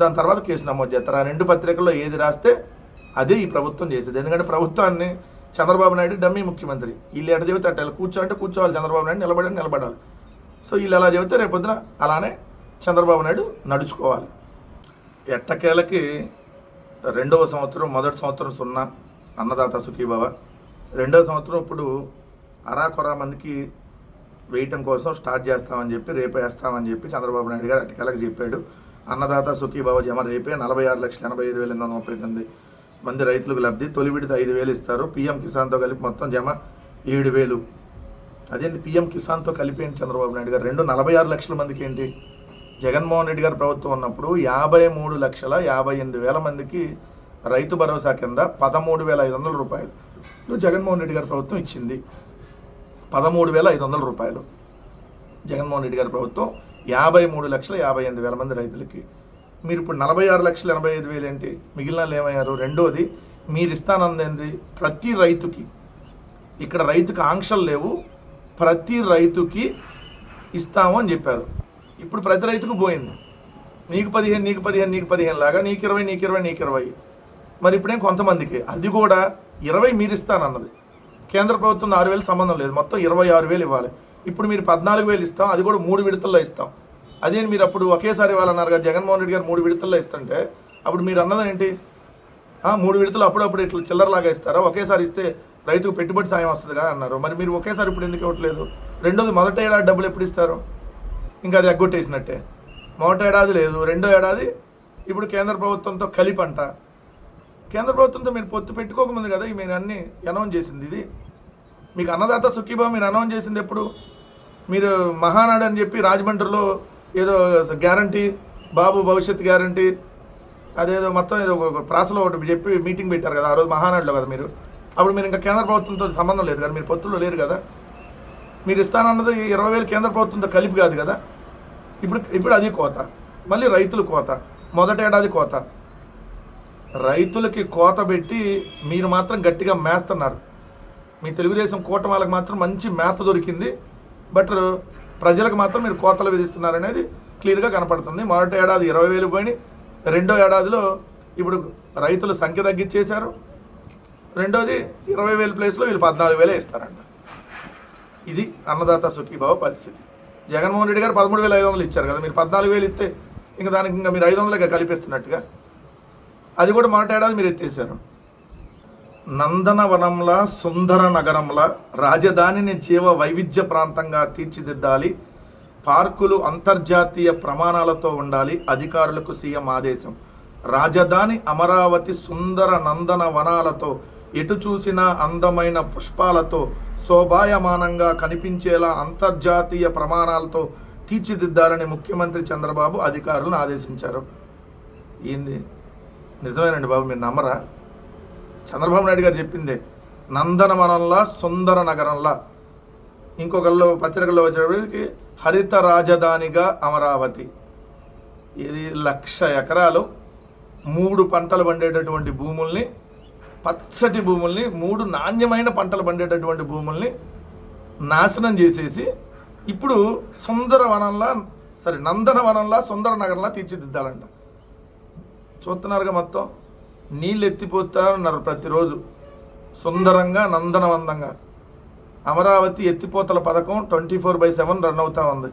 దాని తర్వాత కేసు నమోదు చేస్తారు. ఆ రెండు పత్రికల్లో ఏది రాస్తే అదే ఈ ప్రభుత్వం చేసేది. ఎందుకంటే ప్రభుత్వాన్ని చంద్రబాబు నాయుడు డమ్మీ ముఖ్యమంత్రి. వీళ్ళు ఎట చెబితే అట్ట కూర్చో అంటే కూర్చోవాలి. చంద్రబాబు నాయుడు నిలబడి నిలబడాలి. సో వీళ్ళు ఎలా చెబితే రేపొద్దున అలానే చంద్రబాబు నాయుడు నడుచుకోవాలి. ఎట్టకేలకి రెండవ సంవత్సరం మొదటి సంవత్సరం సున్నా అన్నదాత సుఖీభవ. రెండవ సంవత్సరం ఇప్పుడు అరాకొరా మందికి వేయటం కోసం స్టార్ట్ చేస్తామని చెప్పి రేపే వేస్తామని చెప్పి చంద్రబాబు నాయుడు గారు అటుకెళ్ళకి చెప్పాడు. అన్నదాత సుఖీభావ జమ రేపే నలభై ఆరు లక్షల ఎనభై ఐదు వేల ఎనిమిది వందల ముప్పై తొమ్మిది మంది రైతులకు లబ్ధి. తొలి విడత ఐదు వేలు ఇస్తారు. పీఎం కిసాన్తో కలిపి మొత్తం జమ ఏడు వేలు. అదేంటి పీఎం కిసాన్తో కలిపి ఏంటి చంద్రబాబు నాయుడు గారు? రెండు నలభై ఆరు లక్షల మందికి ఏంటి? జగన్మోహన్ రెడ్డి గారు ప్రభుత్వం ఉన్నప్పుడు యాభై మూడు లక్షల యాభై ఎనిమిది వేల మందికి రైతు భరోసా కింద పదమూడు వేల ఐదు వందల రూపాయలు జగన్మోహన్ రెడ్డి గారి ప్రభుత్వం ఇచ్చింది. పదమూడు వేల ఐదు వందల రూపాయలు. జగన్మోహన్ రెడ్డి గారి ప్రభుత్వం యాభై మూడు లక్షల యాభై ఎనిమిది వేల మంది రైతులకి. మీరు ఇప్పుడు నలభై ఆరు లక్షల ఎనభై ఐదు వేలు ఏంటి? మిగిలిన ఏమయ్యారు? రెండోది మీరు ఇస్తానందేంది ప్రతి రైతుకి. ఇక్కడ రైతుకి ఆంక్షలు లేవు. ప్రతి రైతుకి ఇస్తాము అని చెప్పారు. ఇప్పుడు ప్రతి రైతుకు పోయింది. నీకు పదిహేను నీకు పదిహేను నీకు పదిహేను లాగా నీకు ఇరవై నీకు ఇరవై నీకు ఇరవై. మరి ఇప్పుడేం కొంతమందికి? అది కూడా ఇరవై మీరు ఇస్తానన్నది కేంద్ర ప్రభుత్వం ఆరు వేలు సంబంధం లేదు. మొత్తం ఇరవై ఆరు వేలు ఇవ్వాలి. ఇప్పుడు మీరు పద్నాలుగు వేలు ఇస్తాం అది కూడా మూడు విడతల్లో ఇస్తాం. అదే మీరు అప్పుడు ఒకేసారి ఇవ్వాలన్నారు కదా జగన్మోహన్ రెడ్డి గారు మూడు విడతల్లో ఇస్తుంటే అప్పుడు మీరు అన్నది ఏంటి? మూడు విడతలు అప్పుడప్పుడు ఇట్లా చిల్లరలాగా ఇస్తారా? ఒకేసారి ఇస్తే రైతుకు పెట్టుబడి సాయం వస్తుందిగా అన్నారు. మరి మీరు ఒకేసారి ఇప్పుడు ఎందుకు ఇవ్వట్లేదు? రెండోది మొదటి ఏడాది డబ్బులు ఎప్పుడు ఇస్తారు? ఇంకా అది ఎగ్గొట్టేసినట్టే. మొదటి ఏడాది లేదు రెండో ఏడాది ఇప్పుడు కేంద్ర ప్రభుత్వంతో కలిపంట. కేంద్ర ప్రభుత్వంతో మీరు పొత్తు పెట్టుకోకముందు కదా మీరు అన్ని అనౌన్స్ చేసింది ఇది. మీకు అన్నదాత సుఖీభావ మీరు అనౌన్స్ చేసింది ఎప్పుడు? మీరు మహానాడు అని చెప్పి రాజమండ్రిలో ఏదో గ్యారంటీ బాబు భవిష్యత్ గ్యారంటీ అదేదో మొత్తం ఏదో ఒక ప్రాసలో ఒకటి చెప్పి మీటింగ్ పెట్టారు కదా ఆ రోజు మహానాడులో కదా మీరు. అప్పుడు మీరు ఇంకా కేంద్ర ప్రభుత్వంతో సంబంధం లేదు కదా మీరు పొత్తుల్లో లేరు కదా. మీరు ఇస్తానన్నది ఇరవై వేలు కేంద్ర ప్రభుత్వంతో కలిపి కాదు కదా. ఇప్పుడు ఇప్పుడు అది కోత. మళ్ళీ రైతులు కోత. మొదటి ఏడాది కోత. రైతులకి కోత పెట్టి మీరు మాత్రం గట్టిగా మేస్తున్నారు. మీ తెలుగుదేశం కూటమాలకు మాత్రం మంచి మేత దొరికింది. బట్ ప్రజలకు మాత్రం మీరు కోతలు విధిస్తున్నారు అనేది క్లియర్గా కనపడుతుంది. మొదటి ఏడాది ఇరవై వేలు పోయి రెండో ఏడాదిలో ఇప్పుడు రైతుల సంఖ్య తగ్గించేశారు. రెండోది ఇరవై వేల ప్లేస్లో వీళ్ళు పద్నాలుగు వేలే ఇస్తారంట. ఇది అన్నదాత సుఖీభావ పరిస్థితి. జగన్మోహన్ రెడ్డి గారు పదమూడు వేల ఐదు వందలు ఇచ్చారు కదా మీరు పద్నాలుగు వేలు ఇస్తే ఇంకా దానికి ఇంకా మీరు ఐదు వందలుగా కలిపిస్తున్నట్టుగా. అది కూడా మొదటి ఏడాది మీరు ఎత్తేసారు నందనవనంలా సుందర నగరంలా రాజధానిని జీవ వైవిధ్య ప్రాంతంగా తీర్చిదిద్దాలి. పార్కులు అంతర్జాతీయ ప్రమాణాలతో ఉండాలి. అధికారులకు సీఎం ఆదేశం. రాజధాని అమరావతి సుందర నందన వనాలతో ఎటు చూసినా అందమైన పుష్పాలతో శోభాయమానంగా కనిపించేలా అంతర్జాతీయ ప్రమాణాలతో తీర్చిదిద్దాలని ముఖ్యమంత్రి చంద్రబాబు అధికారులను ఆదేశించారు. ఏంది? నిజమేనండి బాబు మీరు నమ్మరా? చంద్రబాబు నాయుడు గారు చెప్పిందే నందనవనంలా సుందర నగరంలా ఇంకొకళ్ళు పత్రికల్లో వచ్చేటప్పటికి హరిత రాజధానిగా అమరావతి. ఇది లక్ష ఎకరాలు మూడు పంటలు పండేటటువంటి భూముల్ని పచ్చటి భూముల్ని మూడు నాణ్యమైన పంటలు పండేటటువంటి భూముల్ని నాశనం చేసేసి ఇప్పుడు సుందర వనంలా సరే నందనవనంలా సుందర నగరంలా తీర్చిదిద్దాలంట. చూస్తున్నారుగా మొత్తం. నీళ్ళు ఎత్తిపోతారన్నారు ప్రతిరోజు. సుందరంగా నందనవందంగా. అమరావతి ఎత్తిపోతల పథకం twenty four by seven run అవుతూ ఉంది.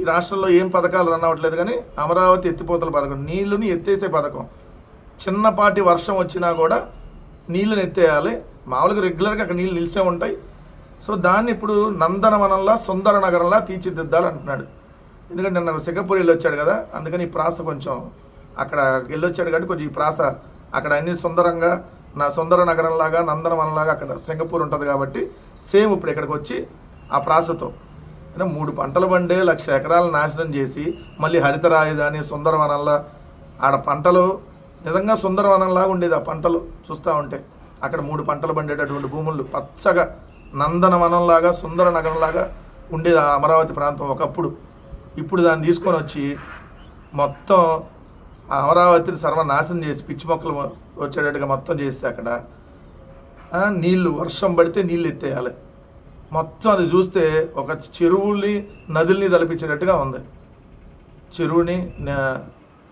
ఈ రాష్ట్రంలో ఏం పథకాలు రన్ అవ్వట్లేదు కానీ అమరావతి ఎత్తిపోతల పథకం నీళ్ళుని ఎత్తేసే పథకం. చిన్నపాటి వర్షం వచ్చినా కూడా నీళ్ళని ఎత్తేయాలి. మామూలుగా రెగ్యులర్గా అక్కడ నీళ్ళు నిలిచే ఉంటాయి. సో దాన్ని ఇప్పుడు నందనవనంలా సుందర నగరంలా తీర్చిదిద్దాలంటున్నాడు. ఎందుకంటే నిన్న సింగపూర్ వెళ్ళి వచ్చాడు కదా అందుకని ఈ ప్రాస కొంచెం అక్కడ వెళ్ళొచ్చాడు కాబట్టి కొంచెం ఈ ప్రాస అక్కడ అన్ని సుందరంగా నా సుందర నగరంలాగా నందనవనంలాగా అక్కడ సింగపూర్ ఉంటుంది కాబట్టి సేమ్ ఇప్పుడు ఇక్కడికి వచ్చి ఆ ప్రాసతో. అంటే మూడు పంటలు పండే లక్ష ఎకరాలు నాశనం చేసి మళ్ళీ హరిత రాజధాని సుందరవనంలా ఆడ పంటలు నిజంగా సుందరవనంలాగా ఉండేది ఆ పంటలు చూస్తూ ఉంటే. అక్కడ మూడు పంటలు పండేటటువంటి భూములు పచ్చగా నందనవనంలాగా సుందర నగరంలాగా ఉండేది ఆ అమరావతి ప్రాంతం ఒకప్పుడు. ఇప్పుడు దాన్ని తీసుకొని వచ్చి మొత్తం ఆ అమరావతిని సర్వనాశనం చేసి పిచ్చి మొక్కలు వచ్చేటట్టుగా మొత్తం చేసి అక్కడ నీళ్ళు వర్షం పడితే నీళ్ళు ఎత్తేయాలి. మొత్తం అది చూస్తే ఒక చెరువుల్ని నదుల్ని తలపించేటట్టుగా ఉంది. చెరువుని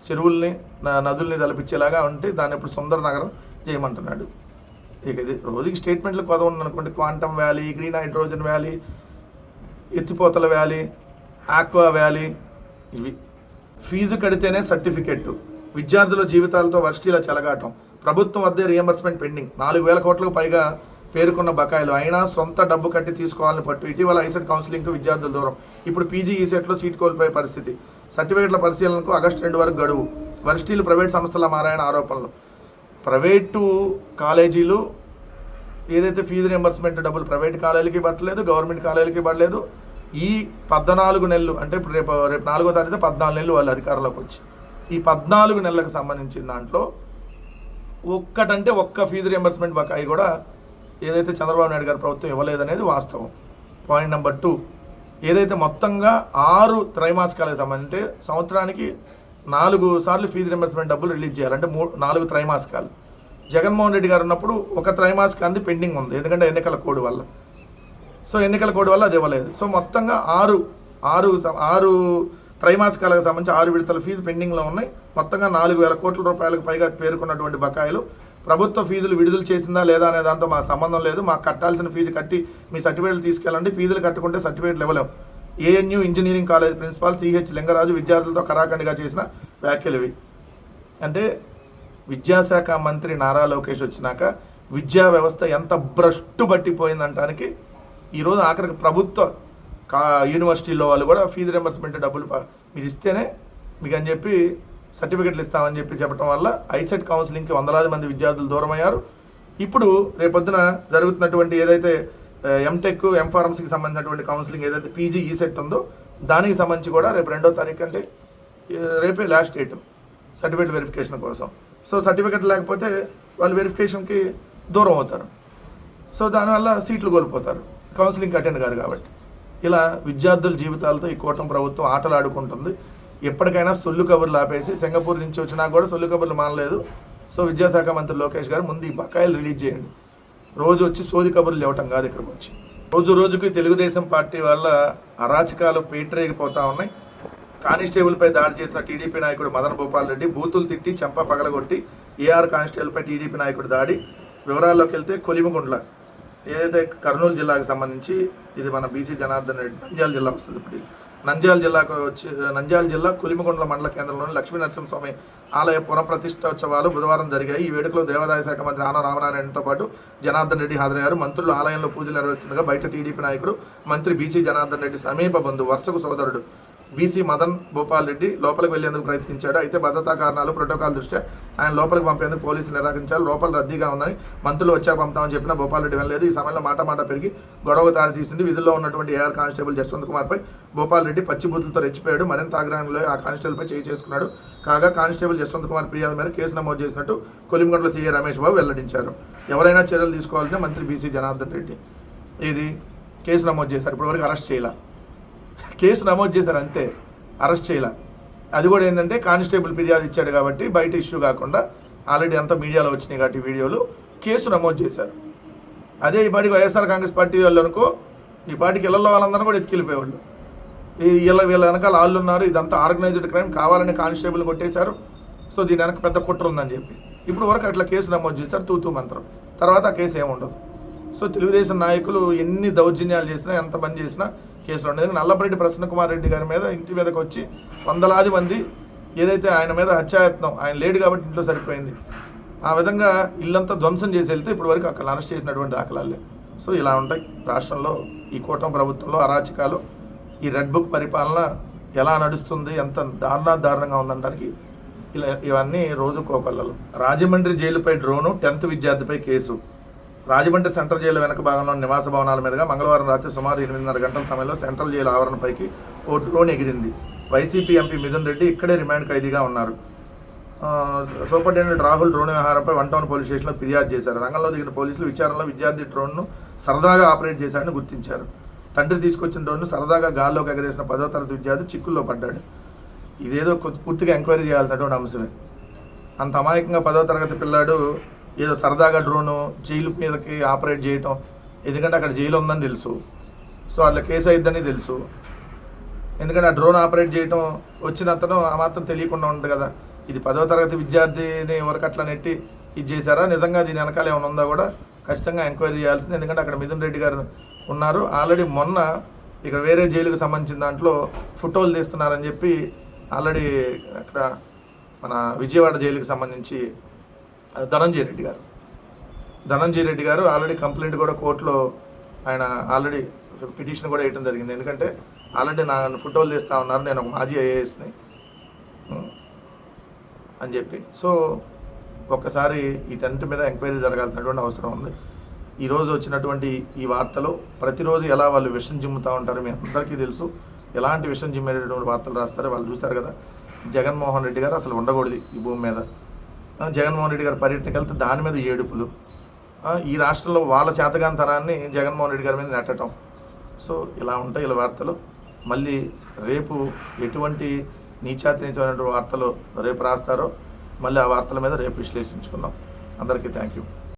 చెరువుల్ని నదుల్ని తలపించేలాగా ఉంటే దాన్ని ఇప్పుడు సుందర నగరం చేయమంటున్నాడు. ఇక ఇది రోజుకి స్టేట్మెంట్లు కొద అనుకోండి quantum valley green hydrogen valley ఎత్తిపోతల వ్యాలీ ఆక్వా వ్యాలీ ఇవి. ఫీజు కడితేనే సర్టిఫికెట్టు. విద్యార్థుల జీవితాలతో వర్షీల చెలగాటం. ప్రభుత్వం వద్దే రియంబర్స్మెంట్ పెండింగ్ నాలుగు వేల కోట్లకు పైగా పేర్కొన్న బకాయిలు. అయినా సొంత డబ్బు కట్టి తీసుకోవాలని పట్టు. ఇటీవల ఐసెట్ కౌన్సిలింగ్కు విద్యార్థుల దూరం. ఇప్పుడు పీజీ ఈసెట్లో సీట్ కోల్పోయే పరిస్థితి. సర్టిఫికెట్ల పరిశీలనకు ఆగస్టు రెండు వరకు గడువు. వర్సిటీలు ప్రైవేట్ సంస్థల మారాయన ఆరోపణలు. ప్రైవేటు కాలేజీలు ఏదైతే ఫీజు రియంబర్స్మెంట్ డబ్బులు ప్రైవేట్ కాలేజీలకి పట్టలేదు గవర్నమెంట్ కాలేజీలకి పడలేదు ఈ పద్నాలుగు నెలలు అంటే ఇప్పుడు రేపు రేపు నాలుగో తారీఖు పద్నాలుగు నెలలు వాళ్ళు అధికారంలోకి వచ్చి. ఈ పద్నాలుగు నెలలకు సంబంధించిన దాంట్లో ఒక్కటంటే ఒక్క ఫీజు రియంబర్స్మెంట్ బకాయి కూడా ఏదైతే చంద్రబాబు నాయుడు గారి ప్రభుత్వం ఇవ్వలేదనేది వాస్తవం. పాయింట్ నెంబర్ టూ ఏదైతే మొత్తంగా ఆరు త్రైమాసికాలకు సంబంధించి సంవత్సరానికి నాలుగు సార్లు ఫీజు రియంబర్స్మెంట్ డబ్బులు రిలీజ్ చేయాలి. అంటే మూడు నాలుగు త్రైమాసికాలు. జగన్మోహన్ రెడ్డి గారు ఉన్నప్పుడు ఒక త్రైమాసికాంది పెండింగ్ ఉంది. ఎందుకంటే ఎన్నికల కోడ్ వల్ల. సో ఎన్నికల కోడ్ వల్ల అది ఇవ్వలేదు. సో మొత్తంగా ఆరు ఆరు ఆరు త్రైమాసికాలకు సంబంధించి ఆరు విడతల ఫీజు పెండింగ్లో ఉన్నాయి. మొత్తంగా నాలుగు వేల కోట్ల రూపాయలకు పైగా పేర్కొన్నటువంటి బకాయిలు. ప్రభుత్వ ఫీజులు విడుదల చేసిందా లేదా అనే దాంతో మా సంబంధం లేదు. మాకు కట్టాల్సిన ఫీజు కట్టి మీ సర్టిఫికేట్లు తీసుకెళ్ళండి. ఫీజులు కట్టుకుంటే సర్టిఫికేట్లు ఇవ్వలేం. ANU engineering college principal CH Lingaraju విద్యార్థులతో కరాఖండిగా చేసిన వ్యాఖ్యలు ఇవి. అంటే విద్యాశాఖ మంత్రి నారా లోకేష్ వచ్చినాక విద్యా వ్యవస్థ ఎంత భ్రష్టు పట్టిపోయిందంటానికి ఈరోజు ఆఖరికి ప్రభుత్వ కా యూనివర్సిటీలో వాళ్ళు కూడా ఫీజు రింబర్స్మెంట్ డబ్బులు మీరు ఇస్తేనే మీకు అని చెప్పి సర్టిఫికెట్లు ఇస్తామని చెప్పి చెప్పడం వల్ల ఐసెట్ కౌన్సిలింగ్కి వందలాది మంది విద్యార్థులు దూరం అయ్యారు ఇప్పుడు రేపొద్దున జరుగుతున్నటువంటి ఏదైతే ఎంటెక్ ఎంఫార్మసీకి సంబంధించినటువంటి కౌన్సిలింగ్ ఏదైతే పీజీ ఈసెట్ ఉందో దానికి సంబంధించి కూడా రేపు రెండో తారీఖు అంటే రేపే లాస్ట్ డేట్ సర్టిఫికేట్ వెరిఫికేషన్ కోసం. సో సర్టిఫికేట్ లేకపోతే వాళ్ళు వెరిఫికేషన్కి దూరం అవుతారు. సో దానివల్ల సీట్లు కోల్పోతారు. కౌన్సిలింగ్ అటెండ్ కాదు కాబట్టి. ఇలా విద్యార్థుల జీవితాలతో ఈ కూటమి ప్రభుత్వం ఆటలు ఆడుకుంటుంది ఎప్పటికైనా సొల్లు కబుర్లు ఆపేసి సింగపూర్ నుంచి వచ్చినా కూడా సొల్లు కబుర్లు మానలేదు. సో విద్యాశాఖ మంత్రి లోకేష్ గారు ముందు ఈ బకాయిలు రిలీజ్ చేయండి. రోజు వచ్చి సోది కబుర్లు ఇవ్వటం కాదు ఇక్కడికి వచ్చి. రోజు రోజుకి తెలుగుదేశం పార్టీ వల్ల అరాచకాలు పేటరేగిపోతా ఉన్నాయి. కానిస్టేబుల్పై దాడి చేసిన టీడీపీ నాయకుడు మదన్ భూపాల్ రెడ్డి బూతులు తిట్టి చెంప పగలగొట్టి ఏఆర్ కానిస్టేబుల్పై టీడీపీ నాయకుడు దాడి. వివరాల్లోకి వెళ్తే కొలిమిగుండ్ల ఏదైతే కర్నూలు జిల్లాకు సంబంధించి ఇది మన బీసీ జనార్దన్ రెడ్డి నంద్యాల జిల్లా వస్తుంది ఇప్పుడు నంద్యాల జిల్లాకు వచ్చి నంద్యాల జిల్లా కొలిమిగుండ్ల మండల కేంద్రంలోని లక్ష్మీ నరసింహస్వామి ఆలయ పునఃప్రతిష్టోత్సవాలు బుధవారం జరిగాయి. ఈ వేడుకలో దేవాదాయ శాఖ మంత్రి ఆన రామనారాయణతో పాటు జనార్దన్ రెడ్డి హాజరయ్యారు. మంత్రులు ఆలయంలో పూజలు నిర్వహిస్తుండగా బయట టీడీపీ నాయకుడు మంత్రి బీసీ జనార్దన్ రెడ్డి సమీప బంధు వరుసకు సోదరుడు బీసీ మదన్ భూపాల్ రెడ్డి లోపలికి వెళ్ళేందుకు ప్రయత్నించాడు. అయితే భద్రతా కారణాలు ప్రోటోకాల్ దృష్ట్యా ఆయన లోపలికి పంపేందుకు పోలీసులు నిరాకరించారు. లోపల రద్దీగా ఉందని మంత్రులు వచ్చాక పంపుతామని చెప్పిన భూపాల్ రెడ్డి వెళ్ళలేదు ఈ సమయంలో మాట మాట పెరిగి గొడవ దారి తీసింది విధుల్లో ఉన్నటువంటి ఏఆర్ కానిస్టేబుల్ జస్వంత్ కుమార్పై భూపాల్ రెడ్డి పచ్చిబూతులతో రెచ్చిపోయాడు. మరింత ఆగ్రహంలో ఆ కానిస్టేబుల్పై చేయి చేసుకున్నాడు. కాగా కానిస్టేబుల్ జస్వంత్ కుమార్ ఫిర్యాదు మీద కేసు నమోదు చేసినట్టు కొలిమిగొండల సీఏ రమేష్ బాబు వెల్లడించారు. ఎవరైనా చర్యలు తీసుకోవాలని మంత్రి బీసీ జనార్దన్ రెడ్డి. ఇది కేసు నమోదు చేశారు. ఇప్పటివరకు అరెస్ట్ చేయాలి. కేసు నమోదు చేశారు అంతే. అరెస్ట్ చేయాల. అది కూడా ఏంటంటే కానిస్టేబుల్ ఫిర్యాదు ఇచ్చాడు కాబట్టి బయట ఇష్యూ కాకుండా ఆల్రెడీ అంతా మీడియాలో వచ్చినాయి కాబట్టి వీడియోలు కేసు నమోదు చేశారు. అదే ఈ పాటికి వైఎస్ఆర్ కాంగ్రెస్ పార్టీ వాళ్ళు అనుకో ఈ పాటికి ఇళ్ళలో వాళ్ళందరూ కూడా ఎత్తుకెళ్ళిపోయేవాళ్ళు. ఈ వీళ్ళ వీళ్ళ వెనకాల వాళ్ళు ఉన్నారు ఇదంతా ఆర్గనైజ్డ్ క్రైమ్ కావాలని కానిస్టేబుల్ కొట్టేశారు. సో దీని వెనక పెద్ద కుట్ర ఉందని చెప్పి. ఇప్పుడు వరకు అట్లా కేసు నమోదు చేశారు తూతూ మంత్రం. తర్వాత ఆ కేసు ఏముండదు సో తెలుగుదేశం నాయకులు ఎన్ని దౌర్జన్యాలు చేసినా ఎంత పని చేసినా కేసులు ఉండేది నల్లపరెడ్డి ప్రసన్నకుమార్ రెడ్డి గారి మీద ఇంటి మీదకి వచ్చి వందలాది మంది ఏదైతే ఆయన మీద హత్యాయత్నం ఆయన లేడు కాబట్టి ఇంట్లో సరిపోయింది. ఆ విధంగా ఇల్లంతా ధ్వంసం చేసి వెళ్తే ఇప్పటి వరకు అక్కడ అరెస్ట్ చేసినటువంటి దాఖలాలే. సో ఇలా ఉంటాయి. రాష్ట్రంలో ఈ కూటమి ప్రభుత్వంలో అరాచకాలు ఈ రెడ్ బుక్ పరిపాలన ఎలా నడుస్తుంది ఎంత దారుణ దారుణంగా ఉందనడానికి ఇలా ఇవన్నీ రోజు కోకొల్లలు రాజమండ్రి జైలుపై డ్రోను టెన్త్ విద్యార్థిపై కేసు. రాజమండ్రి సెంట్రల్ జైలు వెనక భాగంలో నివాస భవనాల మీదుగా మంగళవారం రాత్రి సుమారు ఎనిమిదిన్నర గంటల సమయంలో సెంట్రల్ జైలు ఆవరణపైకి ఓ డ్రోన్ ఎగిరింది. వైసీపీ ఎంపీ మిథున్ రెడ్డి ఇక్కడే రిమాండ్ ఖైదీగా ఉన్నారు. సూపరింటెండెంట్ రాహుల్ డ్రోన్ వ్యవహారంపై వన్ టౌన్ పోలీస్ స్టేషన్లో ఫిర్యాదు చేశారు. రంగంలో దిగిన పోలీసులు విచారణలో విద్యార్థి డ్రోన్ను సరదాగా ఆపరేట్ చేశాడని గుర్తించారు. తండ్రి తీసుకొచ్చిన డ్రోన్ను సరదాగా గాల్లోకి ఎగరేసిన పదో తరగతి విద్యార్థి చిక్కుల్లో పడ్డాడు. ఇదేదో పూర్తిగా ఎంక్వైరీ చేయాల్సినటువంటి అంశమే. అంత అమాయకంగా పదో తరగతి పిల్లాడు ఏదో సరదాగా డ్రోను జైలు మీదకి ఆపరేట్ చేయటం ఎందుకంటే అక్కడ జైలు ఉందని తెలుసు. సో అట్లా కేసు అయిద్దని తెలుసు. ఎందుకంటే ఆ డ్రోన్ ఆపరేట్ చేయటం వచ్చిన అతను ఆ మాత్రం తెలియకుండా ఉంటుంది కదా. ఇది పదో తరగతి విద్యార్థిని వరకు అట్లా నెట్టి ఇది చేశారా? నిజంగా దీని వెనకాల ఏమైనా ఉందా కూడా ఖచ్చితంగా ఎంక్వైరీ చేయాల్సింది. ఎందుకంటే అక్కడ మిథున్ రెడ్డి గారు ఉన్నారు. ఆల్రెడీ మొన్న ఇక్కడ వేరే జైలుకు సంబంధించిన దాంట్లో ఫోటోలు తీస్తున్నారని చెప్పి ఆల్రెడీ అక్కడ మన విజయవాడ జైలుకి సంబంధించి ధనంజయ రెడ్డి గారు. ధనంజయ రెడ్డి గారు ఆల్రెడీ కంప్లైంట్ కూడా కోర్టులో ఆయన ఆల్రెడీ పిటిషన్ కూడా వేయటం జరిగింది. ఎందుకంటే ఆల్రెడీ నా ఫోటోలు తీస్తా ఉన్నారు నేను ఒక మాజీ ఐఏఎస్ని. అని చెప్పి. సో ఒక్కసారి ఈ టెంట్ మీద ఎంక్వైరీ జరగాల్సినటువంటి అవసరం ఉంది. ఈరోజు వచ్చినటువంటి ఈ వార్తలు ప్రతిరోజు ఎలా వాళ్ళు విషం చిమ్ముతూ ఉంటారు మీ అందరికీ తెలుసు. ఎలాంటి విషం చిమ్మేటటువంటి వార్తలు రాస్తారో వాళ్ళు చూశారు కదా. జగన్మోహన్ రెడ్డి గారు అసలు ఉండకూడదు ఈ భూమి మీద. జగన్మోహన్ రెడ్డి గారు పర్యటనకి వెళ్తే దాని మీద ఏడుపులు. ఈ రాష్ట్రంలో వాళ్ళ చేతగాంతనాన్ని జగన్మోహన్ రెడ్డి గారి మీద నెట్టడం. సో ఇలా ఉంటాయి ఇలా వార్తలు. మళ్ళీ రేపు ఎటువంటి నీచాతి వార్తలు రేపు రాస్తారో మళ్ళీ ఆ వార్తల మీద రేపు విశ్లేషించుకుందాం. అందరికీ థ్యాంక్ యూ.